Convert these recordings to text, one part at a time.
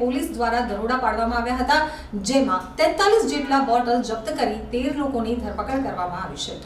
Police દ્વારા દરોડા પાડવામાં આવ્યા હતા, જેમાં તેતાલીસ જેટલા બોટલ જપ્ત કરી તેર લોકોની ધરપકડ કરવામાં આવી છે.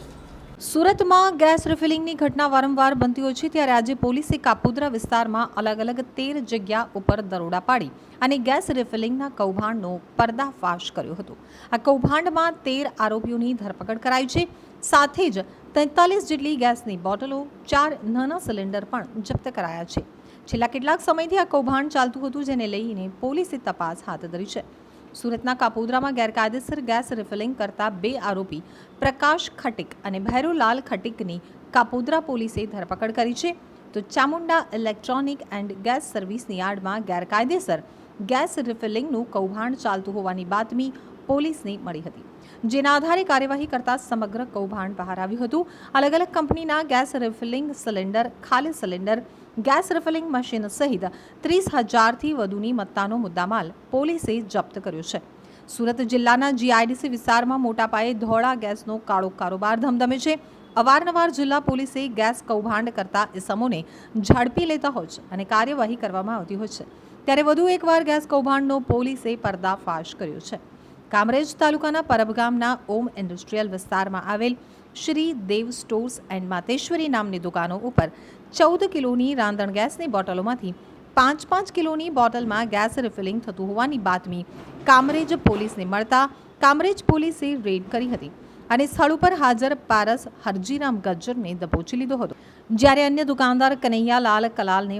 સુરતમાં ગેસ રિફિલિંગની ઘટના વારંવાર બનતી હોય છે, ત્યારે આજે પોલીસે કાપોદ્રા વિસ્તારમાં અલગ અલગ તેર જગ્યા ઉપર દરોડા પાડી અને ગેસ રિફિલિંગના કૌભાંડનો પર્દાફાશ કર્યો હતો. આ કૌભાંડમાં તેર આરોપીઓની ધરપકડ કરાઈ છે, સાથે જ તેતાલીસ જેટલી ગેસની બોટલો ચાર નાના સિલિન્ડર પણ જપ્ત કરાયા છે. છેલ્લા કેટલાક સમયથી આ કૌભાંડ ચાલતું હતું, જેને લઈને પોલીસે તપાસ હાથ ધરી છે. સુરતના કાપોદ્રામાં ગેરકાયદેસર ગેસ રિફિલિંગ કરતા બે આરોપી, પ્રકાશ ખટીક અને ભૈરુલાલ ખટીકની કાપોદ્રા પોલીસે ધરપકડ કરી છે. તો ચામુંડા ઇલેક્ટ્રોનિક એન્ડ ગેસ સર્વિસની આડમાં ગેરકાયદેસર ગેસ રિફિલિંગનું કૌભાંડ ચાલતું હોવાની બાતમી પોલીસને મળી હતી. જેના આધારે કાર્યવાહી કરતા સમગ્ર કૌભાંડ બહાર આવ્યું હતું. અલગ અલગ કંપનીના ગેસ રિફિલિંગ સિલિન્ડર, ખાલી સિલિન્ડર, ગેસ રિફિલિંગ મશીન સહિત ત્રીસ હજારથી વધુની મત્તાનો મુદ્દામાલ પોલીસે જપ્ત કર્યો છે. સુરત જિલ્લાના જીઆઈડીસી વિસ્તારમાં મોટા પાયે ધોળા ગેસનો કાળો કારોબાર ધમધમે છે. અવારનવાર જિલ્લા પોલીસે ગેસ કૌભાંડ કરતા ઇસમોને ઝડપી લેતા હોય છે અને કાર્યવાહી કરવામાં આવતી હોય છે. ત્યારે વધુ એકવાર ગેસ કૌભાંડનો પોલીસે પર્દાફાશ કર્યો છે. કામરેજ તાલુકાના પરબ ગામના ઓમ ઇન્ડસ્ટ્રીયલ વિસ્તારમાં આવેલ શ્રી દેવ સ્ટોર્સ એન્ડ માતેશ્વરી નામની દુકાનો ઉપર ચૌદ કિલોની રાંધણ ગેસની બોટલોમાંથી પાંચ પાંચ કિલોની બોટલમાં ગેસ રિફિલિંગ થતું હોવાની બાતમી કામરેજ પોલીસને મળતા કામરેજ પોલીસે રેડ કરી હતી અને સ્થળ ઉપર હાજર પારસ હરજીરામ ગજ્જરને દબોચી લીધો હતો. જ્યારે અન્ય દુકાનદાર કનૈયાલાલ કલાલને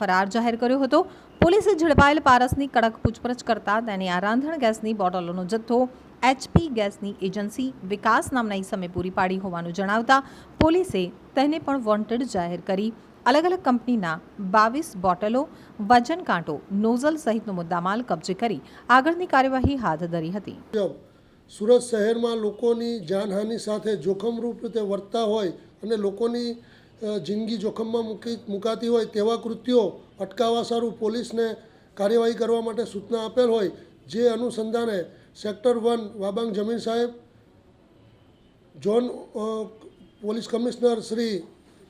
ફરાર જાહેર કર્યો હતો. પોલીસે ઝડપાયેલ પારસની કડક પૂછપરછ કરતા તેને આ રાંધણ ગેસની બોટલોનો જથ્થો એચપી ગેસની એજન્સી વિકાસ નામના સમય પૂરી પાડી હોવાનું જણાવતા પોલીસે તેને પણ વોન્ટેડ જાહેર કરી. અલગ અલગ કંપનીના બાવીસ બોટલો, વજન કાંટો, નોઝલ સહિતનો મુદ્દામાલ કબજે કરી આગળની કાર્યવાહી હાથ ધરી હતી. સુરત શહેરમાં લોકોની જાનહાનિ સાથે જોખમરૂપ રીતે વર્તતા હોય અને લોકોની જિંદગી જોખમમાં મૂકી, મુકાતી હોય તેવા કૃત્યો અટકાવવા સારું પોલીસને કાર્યવાહી કરવા માટે સૂચના આપેલ હોય જે અનુસંધાને સેક્ટર વન વાબાંગ જમીન સાહેબ ઝોન પોલીસ કમિશનર શ્રી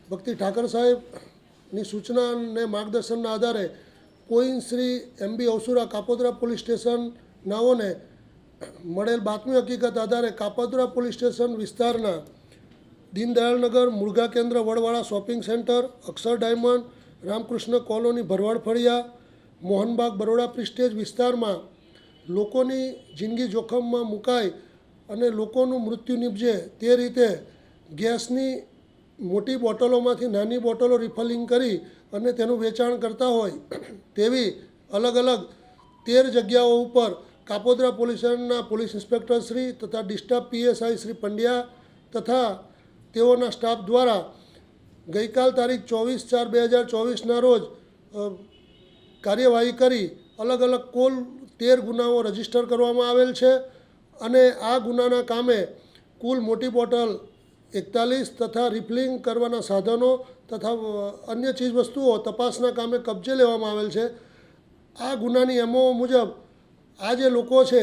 ભક્તિ ઠાકર સાહેબની સૂચના અને માર્ગદર્શનના આધારે coin Shri MB Avsura Kapodara police station નાઓને મળેલ બાતમી હકીકત આધારે કાપોદરા પોલીસ સ્ટેશન વિસ્તારના દીનદયાળનગર મુર્ગા કેન્દ્ર Vadvala shopping centre, Akshar diamond, Ramakrishna colony Bharwad Faliya, Mohanbagh Baroda prestige વિસ્તારમાં લોકોની જિંદગી જોખમમાં મુકાય અને લોકોનું મૃત્યુ નીપજે તે રીતે ગેસની મોટી બોટલોમાંથી નાની બોટલો રિફલિંગ કરી અને તેનું વેચાણ કરતા હોય તેવી અલગ અલગ તેર જગ્યાઓ ઉપર કાપોદ્રા પોલીસના પોલીસ ઇન્સ્પેક્ટર શ્રી તથા ડિસ્ટર્બ પીએસઆઈ શ્રી પંડ્યા તથા તેઓના સ્ટાફ દ્વારા ગઈકાલ તારીખ ચોવીસ ચાર બે હજાર ચોવીસના રોજ કાર્યવાહી કરી અલગ અલગ કુલ તેર ગુનાઓ રજિસ્ટર કરવામાં આવેલ છે અને આ ગુનાના કામે કુલ મોટી બોટલ એકતાલીસ તથા રિફિલિંગ કરવાના સાધનો તથા અન્ય ચીજવસ્તુઓ તપાસના કામે કબજે લેવામાં આવેલ છે. આ ગુનાની એમઓ મુજબ આ જે લોકો છે